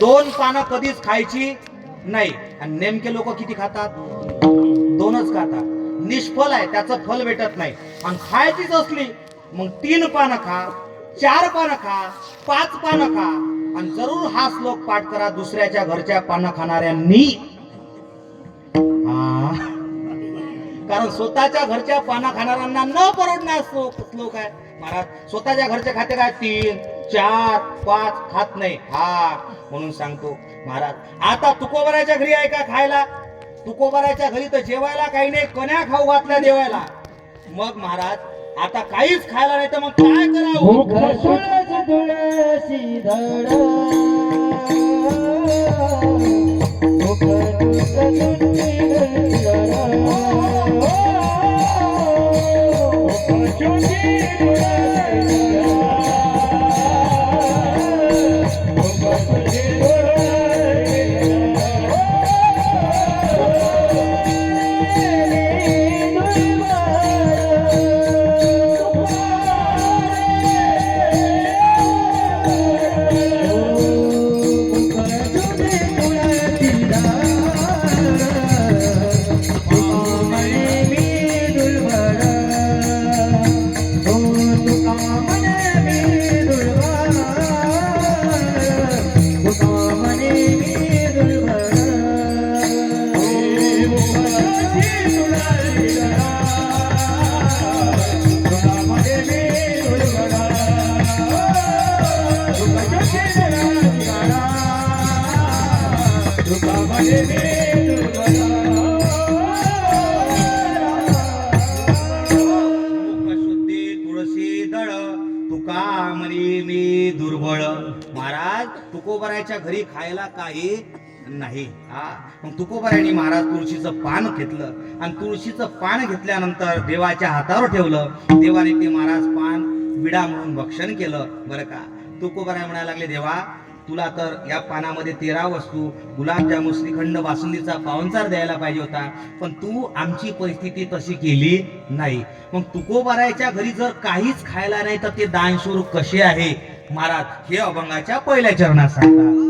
दोन पानं कधीच खायची नाही. आणि नेमके लोक किती खातात? दोनच खातात. निष्फल आहे त्याचं फल भेटत नाही. आणि खायचीच असली मग तीन पानं खा चार पानं खा पाच पानं खा. आणि जरूर हा श्लोक पाठ करा दुसऱ्याच्या घरच्या पानं खाणाऱ्यांनी. कारण स्वतःच्या घरच्या पाना खाणाऱ्यांना न परवडणार श्लोक आहे. महाराज स्वतःच्या घरचे खाते काय? तीन चार पाच खात नाही. हा म्हणून सांगतो महाराज आता तुकोबराच्या घरी आहे का खायला? तुकोबराच्या घरी तर जेवायला काही नाही कण्या खाऊ घातल्या देवायला. मग महाराज आता काहीच खायला नाही तर मग काय करावं? Jogi, मी दुर्बळ. महाराज तुकोबराच्या घरी खायला काही नाही. हा. मग तुकोबराने महाराज तुळशीचं पान घेतलं. आणि तुळशीचं पान घेतल्यानंतर देवाच्या हातावर ठेवलं. देवाने ते महाराज पान विडा म्हणून भक्षण केलं. बरं का? तुकोबराय म्हणायला लागले देवा तुला तर या पानामध्ये तेरा वस्तू गुलाबजामुन श्रीखंड बासुंदीचा पावनचार द्यायला पाहिजे होता. पण तू आमची परिस्थिती तशी केली नाही. मग तुकोबारायच्या घरी जर काहीच खायला नाही तर ते दानशूर कसे आहे? महाराज हे अभंगाच्या पहिल्या चरणात सांगतात